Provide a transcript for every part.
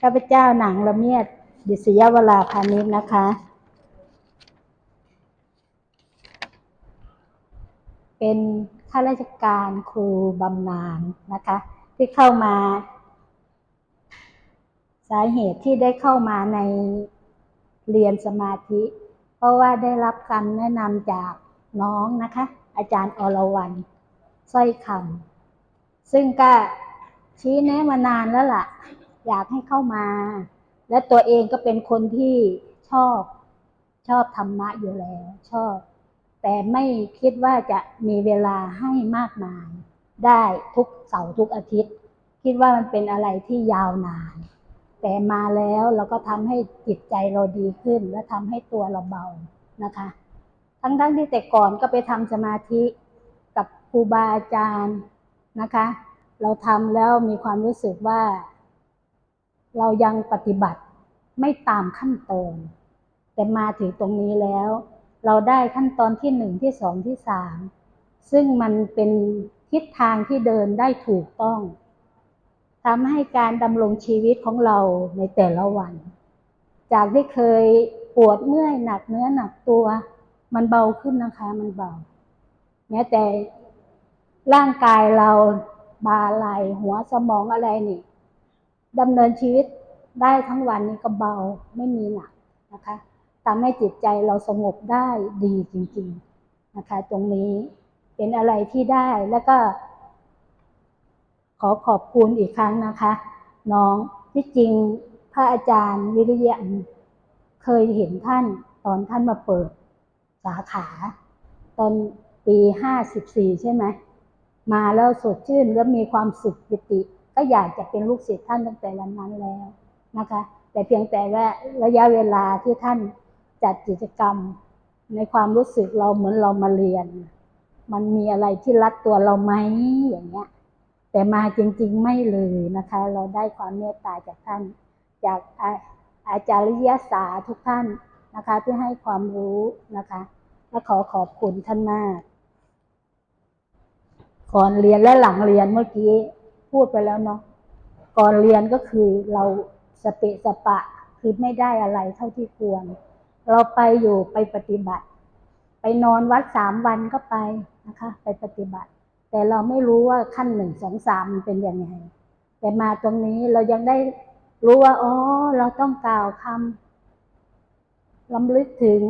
ข้าพเจ้าหนังละเมียดดิษยวราพานิชนะคะ เป็นข้าราชการครูบำนาญนะคะ ที่เข้ามา สาเหตุที่ได้เข้ามาในเรียนสมาธิ เพราะว่าได้รับคำแนะนำจากน้องนะคะ อาจารย์อรวรรณสร้อยคำซึ่งก็ชี้แนะมานานแล้วล่ะ อยากให้เข้ามา และตัวเองก็เป็นคนที่ชอบชอบธรรมะอยู่แล้ว ชอบ แต่ไม่คิดว่าจะมีเวลาให้มากมาย ได้ทุกเสาร์ทุกอาทิตย์ คิดว่ามันเป็นอะไรที่ยาวนาน แต่มาแล้วเราก็ทำให้จิตใจเราดีขึ้น และทำให้ตัวเราเบานะคะ ทั้งๆทที่แต่ก่อนก็ไปทำสมาธิกับครูบาอาจารย์นะคะ เราทำแล้วมีความรู้สึกว่า เรายังปฏิบัติไม่ตามขั้นตอน แต่มาถึงตรงนี้แล้ว เราได้ขั้นตอนที่หนึ่งที่สองที่สามซึ่งมันเป็นทิศทางที่เดินได้ถูกต้องทำให้การดำรงชีวิตของเราในแต่ละวัน จากที่เคยปวดเมื่อยหนักเนื้อหนักตัว มันเบาขึ้นนะคะมันเบาแม้แต่ร่างกายเราบาไหลหัวสมองอะไรนี่ ดำเนินชีวิตได้ทั้งวันนี้ก็เบาไม่มีหนักนะคะทำให้จิตใจเราสงบได้ดีจริงๆนะคะ ตรงนี้เป็นอะไรที่ได้แล้วก็ ขอขอบคุณอีกครั้งนะคะ น้องที่จริงพระอาจารย์วิริยะเคยเห็นท่านตอนท่านมาเปิดสาขา ตอนปีห้าสิบสี่ใช่ไหม มาแล้วสดชื่นแล้วมีความสุขปิติ ก็อยากจะเป็นลูกศิษย์ท่านตั้งแต่วันนั้นแล้วนะคะ แต่เพียงแต่ว่าระยะเวลาที่ท่านจัดกิจกรรมในความรู้สึกเราเหมือนเรามาเรียน มันมีอะไรที่รัดตัวเราไหมอย่างเงี้ย แต่มาจริง ๆไม่เลยนะคะ เราได้ความเมตตาจากท่าน จากอาอาจารย์ยศาทุกท่านนะคะที่ให้ความรู้นะคะ และขอขอบคุณท่านมากก่อนเรียนและหลังเรียนเมื่อกี้ พูดไปแล้วเนาะก่อนเรียนก็คือเราสเปะสปะคือไม่ได้อะไรเท่าที่ควร เราไปอยู่ไปปฏิบัติ ไปนอนวัดสามวันก็ไปนะคะ ไปปฏิบัติ แต่เราไม่รู้ว่าขั้นหนึ่งสองสามมันเป็นยังไง แต่มาตรงนี้เรายังได้รู้ว่าอ๋อเราต้องกล่าวคำลำลึกถึง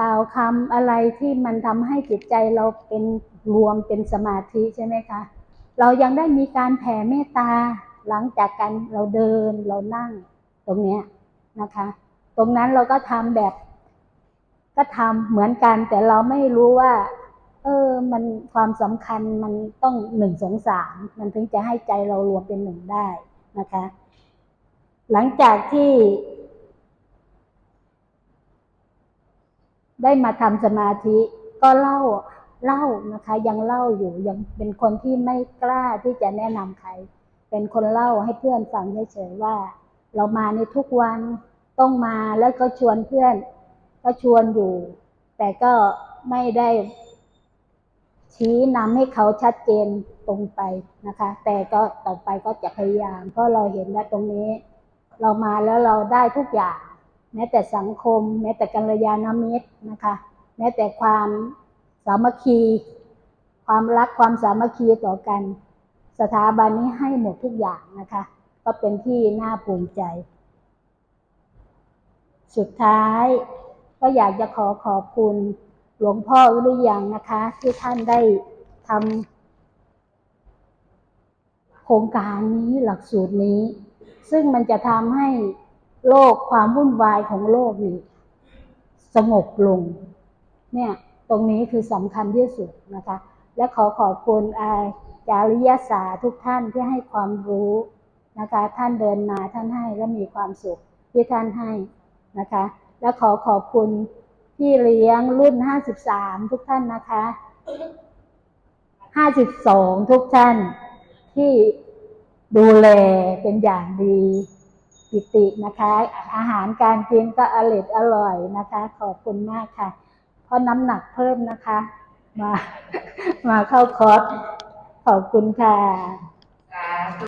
กล่าวคำอะไรที่มันทำให้จิตใจเราเป็นรวมเป็นสมาธิใช่ไหมคะ เรายังได้มีการแผ่เมตตาหลังจากการเราเดินเรานั่งตรงเนี้ยนะคะ ตรงนั้นเราก็ทำแบบ ก็ทำเหมือนกัน แต่เราไม่รู้ว่า เออ มันความสำคัญมันต้องหนึ่งสองสามมันถึงจะให้ใจเรารวมเป็นหนึ่งได้นะคะ หลังจากที่ ได้มาทำสมาธิก็เล่า เล่านะคะยังเล่าอยู่ยังเป็นคนที่ไม่กล้าที่จะแนะนำใคร เป็นคนเล่าให้เพื่อนฟังเฉยๆว่า เรามาในทุกวันต้องมาแล้วก็ชวนเพื่อน ก็ชวนอยู่ แต่ก็ไม่ได้ชี้นำให้เขาชัดเจนตรงไปนะคะ แต่ก็ต่อไปก็จะพยายาม เพราะเราเห็นว่าตรงนี้ เรามาแล้วเราได้ทุกอย่าง แม้แต่สังคม แม้แต่กัลยาณมิตรนะคะ แม้แต่ความ สามัคคี ความรักความสามัคคีต่อกัน สถาบันนี้ให้หมดทุกอย่างนะคะ ก็เป็นที่น่าภูมิใจ สุดท้ายก็อยากจะขอขอบคุณหลวงพ่อวิริยังนะคะ ที่ท่านได้ทำโครงการนี้หลักสูตรนี้ ซึ่งมันจะทำให้โลกความวุ่นวายของโลกนี้ สงบลงเนี่ย ตรงนี้คือสำคัญที่สุดนะคะ และขอขอบคุณอาจาริยศาสทุกท่านที่ให้ความรู้นะคะ ท่านเดินมาท่านให้และมีความสุขที่ท่านให้นะคะ และขอขอบคุณพี่เลี้ยงรุ่นห้าสิบสามทุกท่านนะคะห้าสิบสองทุกท่านที่ดูแลเป็นอย่างดีปิตินะคะ อาหารการกินก็อร่อยอร่อยนะคะ ขอบคุณมากค่ะ เพราะน้ำหนักเพิ่มนะคะ มา มาเข้าคอร์สขอบคุณค่ะ